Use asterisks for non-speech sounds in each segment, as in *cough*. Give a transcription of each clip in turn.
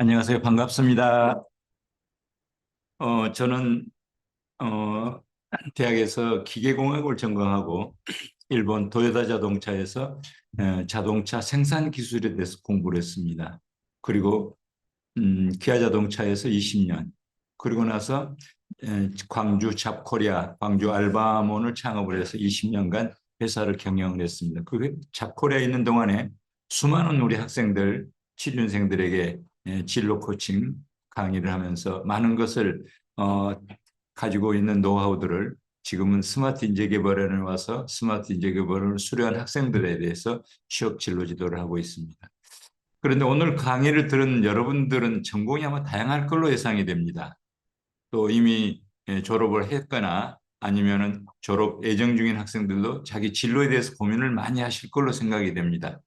안녕하세요. 반갑습니다. 어, 저는, 어, 대학에서 기계공학을 전공하고, 일본 도요타 자동차에서 어, 자동차 생산 기술에 대해서 공부를 했습니다. 그리고, 음, 기아 자동차에서 20년, 그리고 나서 에, 광주 잡코리아, 광주 알바몬을 창업을 해서 20년간 회사를 경영을 했습니다. 그 잡코리아에 있는 동안에 수많은 우리 학생들, 취준생들에게 예, 진로 코칭 강의를 하면서 많은 것을 어, 가지고 있는 노하우들을 지금은 스마트 인재 개발원에 와서 스마트 인재 개발을 수료한 학생들에 대해서 취업 진로 지도를 하고 있습니다. 그런데 오늘 강의를 들은 여러분들은 전공이 아마 다양할 걸로 예상이 됩니다. 또 이미 예, 졸업을 했거나 아니면은 졸업 예정 중인 학생들도 자기 진로에 대해서 고민을 많이 하실 걸로 생각이 됩니다.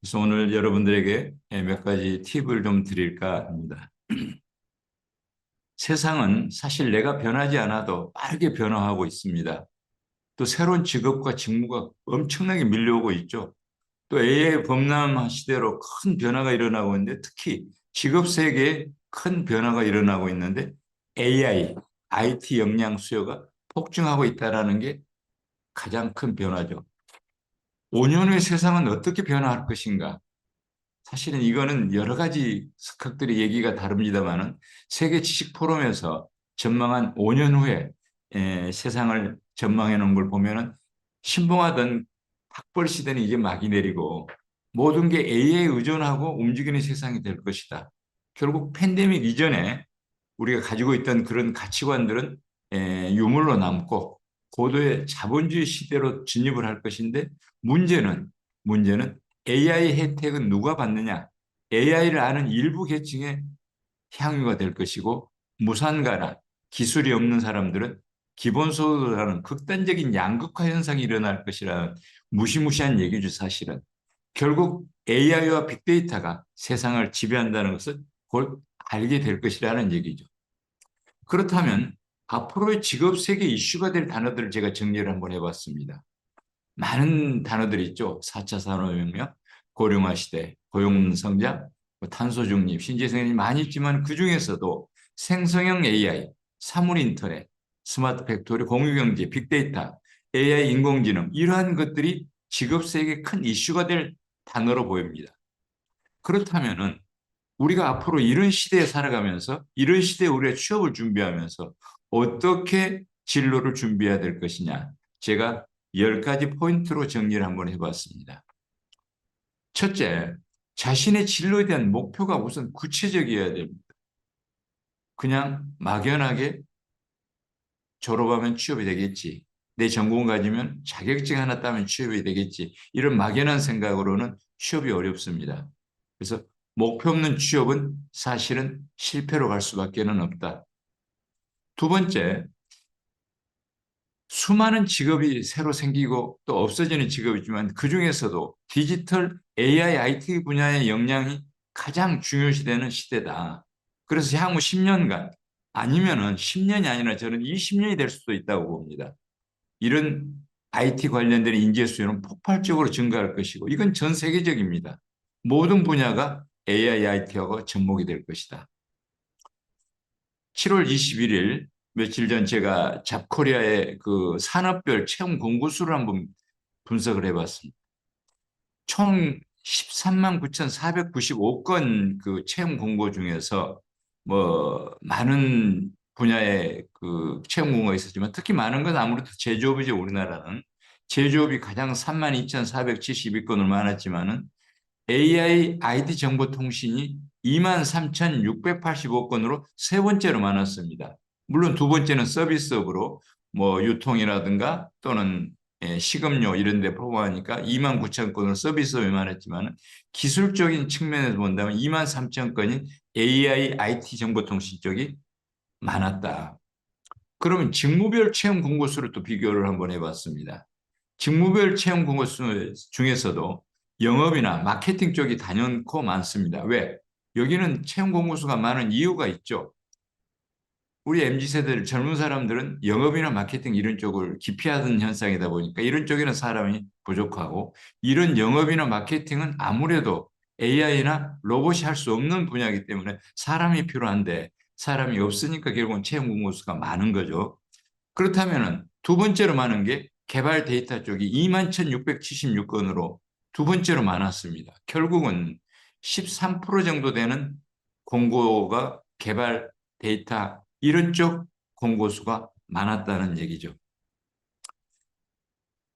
그래서 오늘 여러분들에게 몇 가지 팁을 좀 드릴까 합니다. *clears throat* 세상은 사실 내가 변하지 않아도 빠르게 변화하고 있습니다. 또 새로운 직업과 직무가 엄청나게 밀려오고 있죠. 또 AI 범람 시대로 큰 변화가 일어나고 있는데 특히 직업 세계에 큰 변화가 일어나고 있는데 AI, IT 역량 수요가 폭증하고 있다는 게 가장 큰 변화죠. 5년 후에 세상은 어떻게 변화할 것인가? 사실은 이거는 여러 가지 석학들의 얘기가 다릅니다만은 세계 지식 포럼에서 전망한 5년 후에 에, 세상을 전망해 놓은 걸 보면은 신봉하던 학벌 시대는 이제 막이 내리고 모든 게 AI에 의존하고 움직이는 세상이 될 것이다. 결국 팬데믹 이전에 우리가 가지고 있던 그런 가치관들은 에, 유물로 남고 고도의 자본주의 시대로 진입을 할 것인데 문제는 문제는 AI 혜택은 누가 받느냐? AI를 아는 일부 계층의 향유가 될 것이고 무산가나 기술이 없는 사람들은 기본소득을 하는 극단적인 양극화 현상이 일어날 것이라는 무시무시한 얘기죠 사실은. 결국 AI와 빅데이터가 세상을 지배한다는 것을 곧 알게 될 것이라는 얘기죠. 그렇다면 앞으로의 직업 세계 이슈가 될 단어들을 제가 정리를 한번 해봤습니다. 많은 단어들이 있죠. 4차 산업혁명, 고령화 시대, 고용 성장, 뭐 탄소 중립, 신재생이 많이 있지만 그 중에서도 생성형 AI, 사물 인터넷, 스마트 팩토리, 공유경제, 빅데이터, AI 인공지능 이러한 것들이 직업 세계에 큰 이슈가 될 단어로 보입니다. 그렇다면은 우리가 앞으로 이런 시대에 살아가면서 이런 시대에 우리가 취업을 준비하면서 어떻게 진로를 준비해야 될 것이냐. 제가 열 가지 포인트로 정리를 한번 해봤습니다. 첫째, 자신의 진로에 대한 목표가 우선 구체적이어야 됩니다. 그냥 막연하게 졸업하면 취업이 되겠지. 내 전공 가지면 자격증 하나 따면 취업이 되겠지. 이런 막연한 생각으로는 취업이 어렵습니다. 그래서 목표 없는 취업은 사실은 실패로 갈 수밖에 없다. 두 번째, 수많은 직업이 새로 생기고 또 없어지는 직업이지만 그 중에서도 디지털 AI, IT 분야의 역량이 가장 중요시되는 시대다. 그래서 향후 10년간 아니면은 10년이 아니라 저는 20년이 될 수도 있다고 봅니다. 이런 IT 관련된 인재 수요는 폭발적으로 증가할 것이고 이건 전 세계적입니다. 모든 분야가 AI, IT하고 접목이 될 것이다. 7월 21일 며칠 전 제가 잡코리아의 그 산업별 채용 공고수를 한번 분석을 해봤습니다. 총 13만 9,495건 그 채용 공고 중에서 뭐 많은 분야의 그 채용 공고가 있었지만 특히 많은 건 아무래도 제조업이죠 우리나라는 제조업이 가장 3만 2,472건을 많았지만은 AI ID 정보통신이 2만 3,685건으로 세 번째로 많았습니다. 물론 두 번째는 서비스업으로 뭐 유통이라든가 또는 예, 식음료 이런 데 포함하니까 2만 9천 건으로 서비스업이 많았지만 기술적인 측면에서 본다면 2만 3천 건이 AI, IT 정보통신 쪽이 많았다. 그러면 직무별 채용 공고수를 또 비교를 한번 해봤습니다. 직무별 채용 공고수 중에서도 영업이나 마케팅 쪽이 단연코 많습니다. 왜? 여기는 채용 공고수가 많은 이유가 있죠. 우리 MZ세대 젊은 사람들은 영업이나 마케팅 이런 쪽을 기피하는 현상이다 보니까 이런 쪽에는 사람이 부족하고 이런 영업이나 마케팅은 아무래도 AI나 로봇이 할 수 없는 분야이기 때문에 사람이 필요한데 사람이 없으니까 결국은 채용 공고수가 많은 거죠. 그렇다면 두 번째로 많은 게 개발 데이터 쪽이 21,676건으로 두 번째로 많았습니다. 결국은 13% 정도 되는 공고가 개발 데이터 이런 쪽 공고수가 많았다는 얘기죠.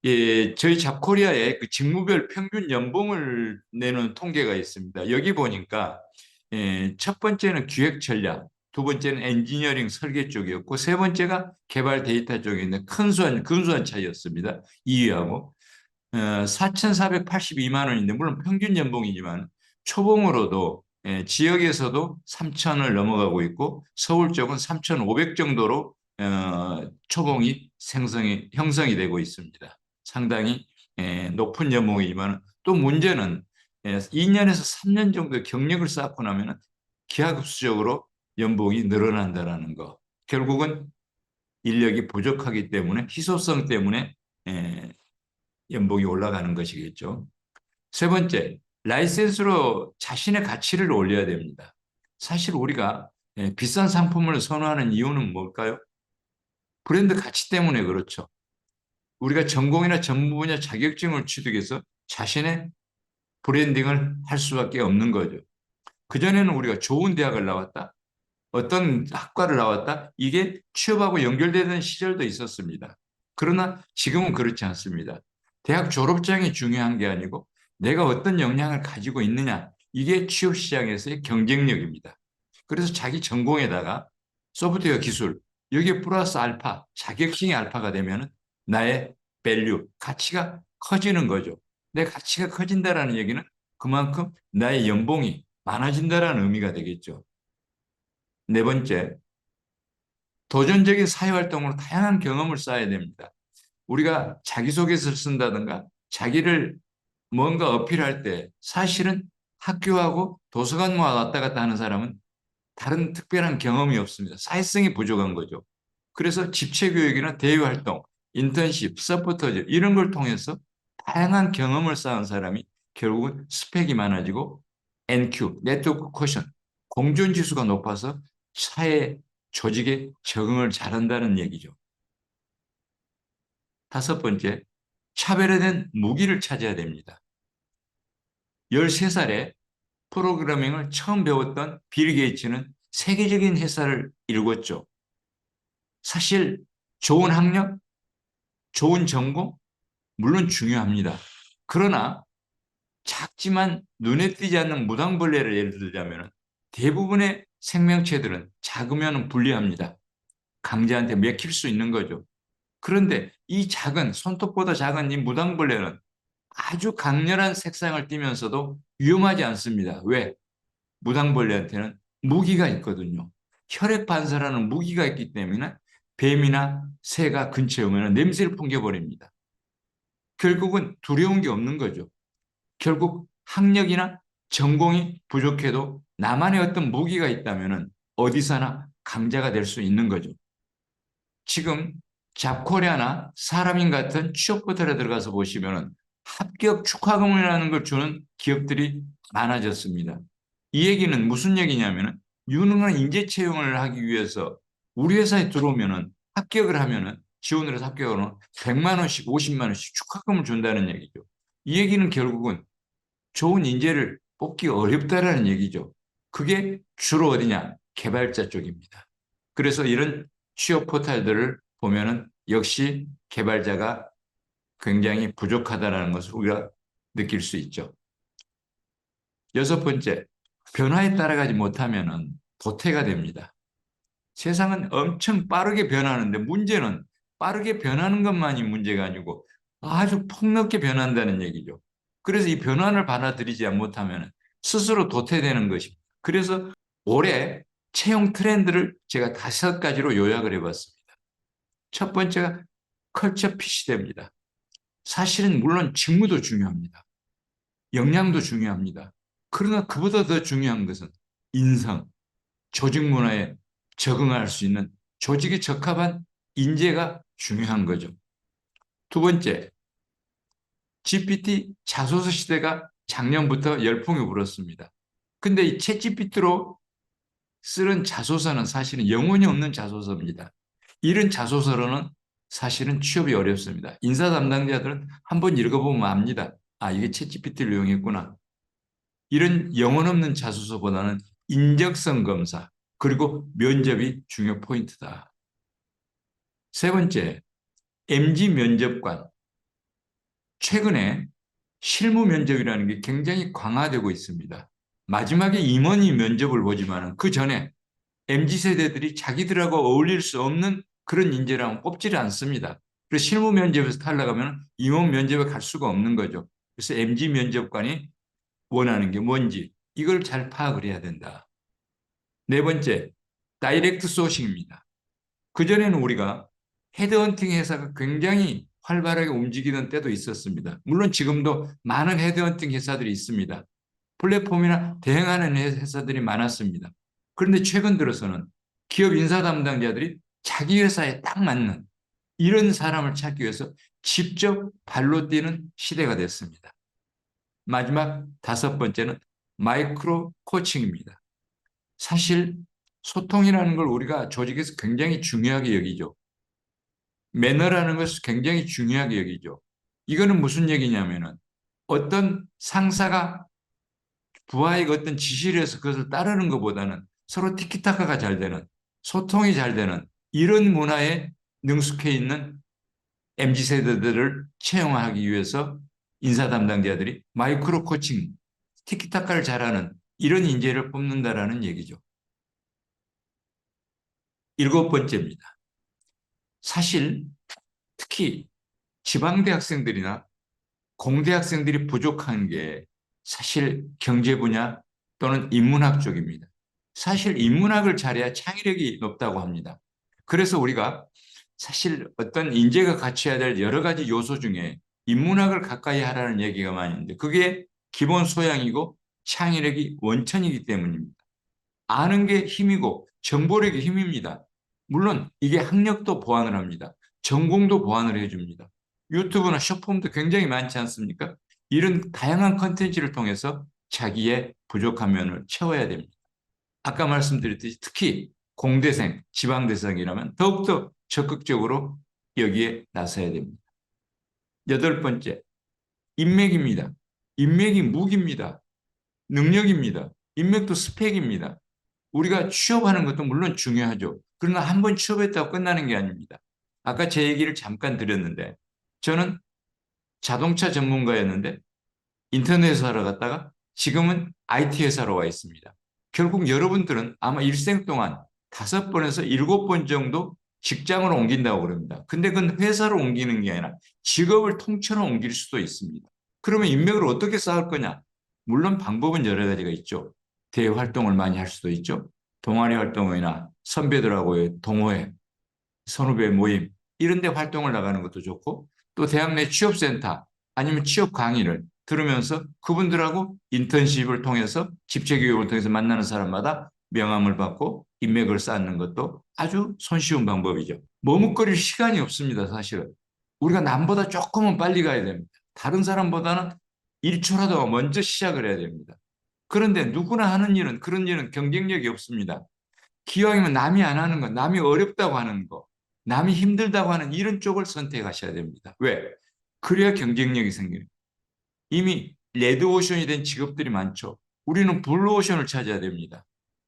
예, 저희 잡코리아의 그 직무별 평균 연봉을 내는 통계가 있습니다. 여기 보니까 예, 첫 번째는 기획 전략, 두 번째는 엔지니어링 설계 쪽이었고 세 번째가 개발 데이터 쪽인데 큰 수한 근수한 차이였습니다. 2위하고 어, 4,482만 원인데 물론 평균 연봉이지만 초봉으로도 예, 지역에서도 3천을 넘어가고 있고 서울 쪽은 3,500 정도로 어, 초봉이 생성이 형성이 되고 있습니다. 상당히 예, 높은 연봉이지만 또 문제는 예, 2년에서 3년 정도 경력을 쌓고 나면 기하급수적으로 연봉이 늘어난다라는 거. 결국은 인력이 부족하기 때문에 희소성 때문에 예, 연봉이 올라가는 것이겠죠. 세 번째, 라이센스로 자신의 가치를 올려야 됩니다. 사실 우리가 예, 비싼 상품을 선호하는 이유는 뭘까요? 브랜드 가치 때문에 그렇죠. 우리가 전공이나 전문 분야 자격증을 취득해서 자신의 브랜딩을 할 수밖에 없는 거죠. 그전에는 우리가 좋은 대학을 나왔다. 어떤 학과를 나왔다. 이게 취업하고 연결되는 시절도 있었습니다. 그러나 지금은 그렇지 않습니다. 대학 졸업장이 중요한 게 아니고 내가 어떤 역량을 가지고 있느냐. 이게 취업 시장에서의 경쟁력입니다. 그래서 자기 전공에다가 소프트웨어 기술, 여기에 플러스 알파, 자격증이 알파가 되면 나의 밸류, 가치가 커지는 거죠. 내 가치가 커진다라는 얘기는 그만큼 나의 연봉이 많아진다라는 의미가 되겠죠. 네 번째, 도전적인 사회활동으로 다양한 경험을 쌓아야 됩니다. 우리가 자기소개서를 쓴다든가 자기를 뭔가 어필할 때 사실은 학교하고 도서관만 왔다 갔다 하는 사람은 다른 특별한 경험이 없습니다. 사회성이 부족한 거죠. 그래서 집체교육이나 대외활동, 인턴십, 서포터즈 이런 걸 통해서 다양한 경험을 쌓은 사람이 결국은 스펙이 많아지고 NQ, 네트워크 코션, 공존지수가 높아서 사회 조직에 적응을 잘한다는 얘기죠. 다섯 번째, 차별화된 무기를 찾아야 됩니다. 13살에 프로그래밍을 처음 배웠던 빌 게이츠는 세계적인 회사를 이루었죠. 사실 좋은 학력, 좋은 전공, 물론 중요합니다. 그러나 작지만 눈에 띄지 않는 무당벌레를 예를 들자면 대부분의 생명체들은 작으면 불리합니다. 강자한테 맥힐 수 있는 거죠. 그런데 이 작은 손톱보다 작은 이 무당벌레는 아주 강렬한 색상을 띠면서도 위험하지 않습니다. 왜? 무당벌레한테는 무기가 있거든요. 혈액 반사라는 무기가 있기 때문에 뱀이나 새가 근처에 오면 냄새를 풍겨버립니다. 결국은 두려운 게 없는 거죠. 결국 학력이나 전공이 부족해도 나만의 어떤 무기가 있다면 어디서나 강자가 될 수 있는 거죠. 지금 잡코리아나 사람인 같은 취업 포털에 들어가서 보시면 합격 축하금이라는 걸 주는 기업들이 많아졌습니다. 이 얘기는 무슨 얘기냐면 유능한 인재 채용을 하기 위해서 우리 회사에 들어오면은 합격을 하면은 지원을 해서 합격하면 100만 원씩 50만 원씩 축하금을 준다는 얘기죠. 이 얘기는 결국은 좋은 인재를 뽑기 어렵다라는 얘기죠. 그게 주로 어디냐? 개발자 쪽입니다. 그래서 이런 취업 포탈들을 보면은 역시 개발자가 굉장히 부족하다는 것을 우리가 느낄 수 있죠. 여섯 번째, 변화에 따라가지 못하면 도태가 됩니다. 세상은 엄청 빠르게 변하는데 문제는 빠르게 변하는 것만이 문제가 아니고 아주 폭넓게 변한다는 얘기죠. 그래서 이 변화를 받아들이지 못하면 스스로 도태되는 것입니다. 그래서 올해 채용 트렌드를 제가 다섯 가지로 요약을 해봤습니다. 첫 번째가 컬처 피시대입니다. 사실은 물론 직무도 중요합니다. 역량도 중요합니다. 그러나 그보다 더 중요한 것은 인성, 조직 문화에 적응할 수 있는 조직에 적합한 인재가 중요한 거죠. 두 번째, GPT 자소서 시대가 작년부터 열풍이 불었습니다. 근데 이 챗GPT로 쓰는 자소서는 사실은 영혼이 없는 자소서입니다. 이런 자소서로는 사실은 취업이 어렵습니다. 인사 담당자들은 한 번 읽어보면 압니다. 아, 이게 챗GPT를 이용했구나. 이런 영혼 없는 자소서보다는 인적성 검사, 그리고 면접이 중요 포인트다. 세 번째, MG 면접관. 최근에 실무 면접이라는 게 굉장히 강화되고 있습니다. 마지막에 임원이 면접을 보지만 그 전에 MZ 세대들이 자기들하고 어울릴 수 없는 그런 인재라면 뽑지를 않습니다. 그래서 실무 면접에서 탈락하면 임원 면접에 갈 수가 없는 거죠. 그래서 MZ 면접관이 원하는 게 뭔지 이걸 잘 파악을 해야 된다. 네 번째, 다이렉트 소싱입니다. 그전에는 우리가 헤드헌팅 회사가 굉장히 활발하게 움직이는 때도 있었습니다. 물론 지금도 많은 헤드헌팅 회사들이 있습니다. 플랫폼이나 대행하는 회사들이 많았습니다. 그런데 최근 들어서는 기업 인사 담당자들이 자기 회사에 딱 맞는 이런 사람을 찾기 위해서 직접 발로 뛰는 시대가 됐습니다. 마지막 다섯 번째는 마이크로 코칭입니다. 사실 소통이라는 걸 우리가 조직에서 굉장히 중요하게 여기죠. 매너라는 것을 굉장히 중요하게 여기죠. 이거는 무슨 얘기냐면은 어떤 상사가 부하에게 어떤 지시를 해서 그것을 따르는 것보다는 서로 티키타카가 잘 되는 소통이 잘 되는 이런 문화에 능숙해 있는 MZ 세대들을 채용하기 위해서 인사 담당자들이 마이크로 코칭, 티키타카를 잘하는 이런 인재를 뽑는다라는 얘기죠. 일곱 번째입니다. 사실 특히 지방대 학생들이나 공대 학생들이 부족한 게 사실 경제 분야 또는 인문학 쪽입니다. 사실 인문학을 잘해야 창의력이 높다고 합니다. 그래서 우리가 사실 어떤 인재가 갖춰야 될 여러 가지 요소 중에 인문학을 가까이 하라는 얘기가 많이 있는데 그게 기본 소양이고 창의력이 원천이기 때문입니다. 아는 게 힘이고 정보력이 힘입니다. 물론 이게 학력도 보완을 합니다. 전공도 보완을 해줍니다. 유튜브나 쇼폼도 굉장히 많지 않습니까? 이런 다양한 컨텐츠를 통해서 자기의 부족한 면을 채워야 됩니다. 아까 말씀드렸듯이 특히 공대생, 지방대생이라면 더욱더 적극적으로 여기에 나서야 됩니다. 여덟 번째, 인맥입니다. 인맥이 무기입니다. 능력입니다. 인맥도 스펙입니다. 우리가 취업하는 것도 물론 중요하죠. 그러나 한 번 취업했다고 끝나는 게 아닙니다. 아까 제 얘기를 잠깐 드렸는데 저는 자동차 전문가였는데 인터넷 회사로 갔다가 지금은 IT 회사로 와 있습니다. 결국 여러분들은 아마 일생 동안 다섯 번에서 일곱 번 정도 직장을 옮긴다고 그럽니다. 근데 그건 회사로 옮기는 게 아니라 직업을 통째로 옮길 수도 있습니다. 그러면 인맥을 어떻게 쌓을 거냐? 물론 방법은 여러 가지가 있죠. 대외 활동을 많이 할 수도 있죠. 동아리 활동이나 선배들하고의 동호회, 선후배 모임 이런 데 활동을 나가는 것도 좋고 또 대학 내 취업센터 아니면 취업 강의를 들으면서 그분들하고 인턴십을 통해서 집체 교육을 통해서 만나는 사람마다 명함을 받고 인맥을 쌓는 것도 아주 손쉬운 방법이죠. 머뭇거릴 시간이 없습니다, 사실은. 우리가 남보다 조금은 빨리 가야 됩니다. 다른 사람보다는 1초라도 먼저 시작을 해야 됩니다. 그런데 누구나 하는 일은 그런 일은 경쟁력이 없습니다. 기왕이면 남이 안 하는 거, 남이 어렵다고 하는 거, 남이 힘들다고 하는 이런 쪽을 선택하셔야 됩니다. 왜? 그래야 경쟁력이 생겨요. 이미 레드오션이 된 직업들이 많죠. 우리는 블루오션을 찾아야 됩니다.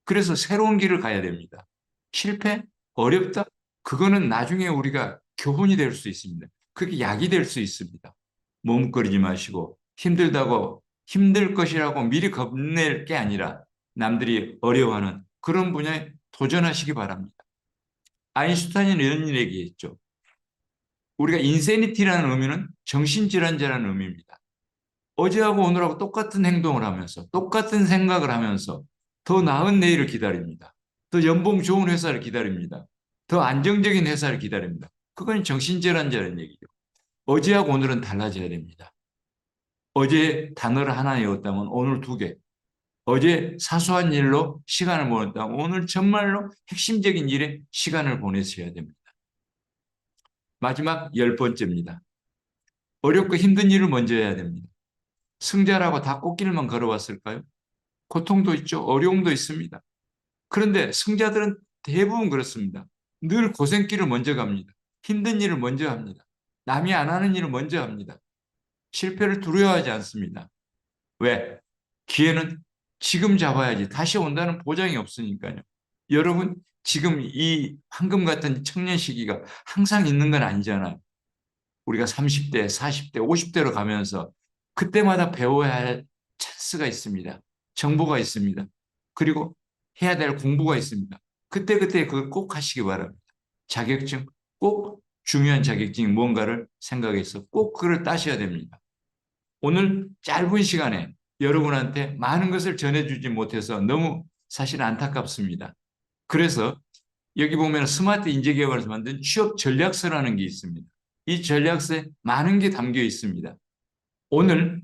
그래서 새로운 길을 가야 됩니다. 실패? 어렵다? 그거는 나중에 우리가 교훈이 될 수 있습니다. 그게 약이 될 수 있습니다. 머뭇거리지 마시고 힘들다고 힘들 것이라고 미리 겁낼 게 아니라 남들이 어려워하는 그런 분야에 도전하시기 바랍니다. 아인슈타인은 이런 일 얘기했죠. 우리가 인세니티라는 의미는 정신질환자라는 의미입니다. 어제하고 오늘하고 똑같은 행동을 하면서 똑같은 생각을 하면서 더 나은 내일을 기다립니다. 더 연봉 좋은 회사를 기다립니다. 더 안정적인 회사를 기다립니다. 그건 정신질환자라는 얘기죠. 어제하고 오늘은 달라져야 됩니다. 어제 단어를 하나 외웠다면 오늘 두 개. 어제 사소한 일로 시간을 보냈다면 오늘 정말로 핵심적인 일에 시간을 보내셔야 됩니다. 마지막 열 번째입니다. 어렵고 힘든 일을 먼저 해야 됩니다. 승자라고 다 꽃길만 걸어왔을까요? 고통도 있죠. 어려움도 있습니다. 그런데 승자들은 대부분 그렇습니다. 늘 고생길을 먼저 갑니다. 힘든 일을 먼저 합니다. 남이 안 하는 일을 먼저 합니다. 실패를 두려워하지 않습니다. 왜? 기회는 지금 잡아야지 다시 온다는 보장이 없으니까요. 여러분 지금 이 황금 같은 청년 시기가 항상 있는 건 아니잖아요. 우리가 30대, 40대, 50대로 가면서 그때마다 배워야 할 찬스가 있습니다. 정보가 있습니다. 그리고 해야 될 공부가 있습니다. 그때그때 그걸 꼭 하시기 바랍니다. 자격증 꼭 중요한 자격증이 뭔가를 생각해서 꼭 그걸 따셔야 됩니다. 오늘 짧은 시간에 여러분한테 많은 것을 전해주지 못해서 너무 사실 안타깝습니다. 그래서 여기 보면 스마트 인재개발에서 만든 취업 전략서라는 게 있습니다. 이 전략서에 많은 게 담겨 있습니다. 오늘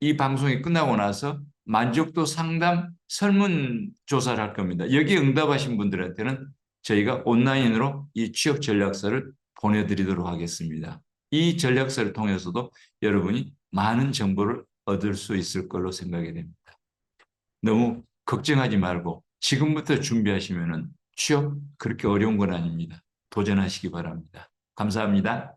이 방송이 끝나고 나서 만족도 상담 설문조사를 할 겁니다. 여기에 응답하신 분들한테는 저희가 온라인으로 이 취업 전략서를 보내드리도록 하겠습니다. 이 전략서를 통해서도 여러분이 많은 정보를 얻을 수 있을 걸로 생각이 됩니다. 너무 걱정하지 말고 지금부터 준비하시면 취업 그렇게 어려운 건 아닙니다. 도전하시기 바랍니다. 감사합니다.